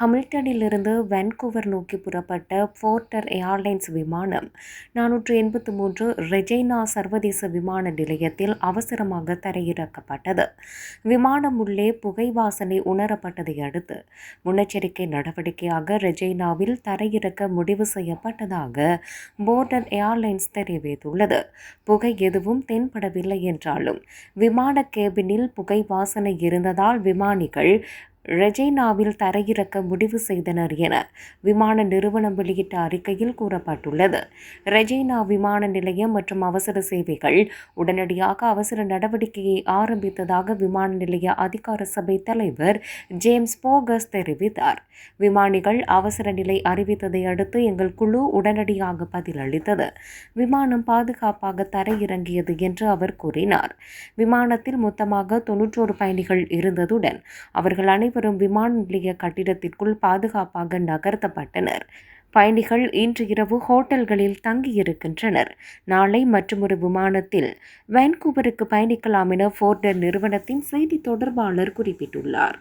ஹமில்டனிலிருந்து Vancouver நோக்கி புறப்பட்ட Porter airlines விமானம் நானூற்று எண்பத்து மூன்று ரெஜைனா சர்வதேச விமான நிலையத்தில் அவசரமாக தரையிறக்கப்பட்டது. விமானம் உள்ளே புகை வாசனை உணரப்பட்டதை அடுத்து முன்னெச்சரிக்கை நடவடிக்கையாக ரெஜைனாவில் தரையிறக்க முடிவு செய்யப்பட்டதாக போர்டர் ஏர்லைன்ஸ் தெரிவித்துள்ளது. புகை எதுவும் தென்படவில்லை என்றாலும் விமான கேபினில் புகை வாசனை இருந்ததால் விமானிகள் ரெஜைனாவில் தரையிறக்க முடிவு செய்தனர் என விமான நிறுவனம் வெளியிட்ட அறிக்கையில் கூறப்பட்டுள்ளது. ரெஜைனா விமான நிலையம் மற்றும் அவசர சேவைகள் உடனடியாக அவசர நடவடிக்கையை ஆரம்பித்ததாக விமான நிலைய அதிகார சபை தலைவர் ஜேம்ஸ் போகஸ் தெரிவித்தார். விமானிகள் அவசர நிலை அறிவித்ததை அடுத்து எங்கள் குழு உடனடியாக பதிலளித்தது. விமானம் பாதுகாப்பாக தரையிறங்கியது என்று அவர் கூறினார். விமானத்தில் மொத்தமாக தொன்னூற்றோரு பயணிகள் இருந்ததுடன் அவர்கள் அனைவரும் விமான நிலைய கட்டிடத்திற்குள் பாதுகாப்பாக நகர்த்தப்பட்டனர். பயணிகள் இன்று இரவு ஹோட்டல்களில் தங்கியிருக்கின்றனர். நாளை மற்றொரு விமானத்தில் வான்கூவருக்கு பயணிக்கலாம் என ஃபோர்டர் நிறுவனத்தின் செய்தி தொடர்பாளர் குறிப்பிட்டுள்ளார்.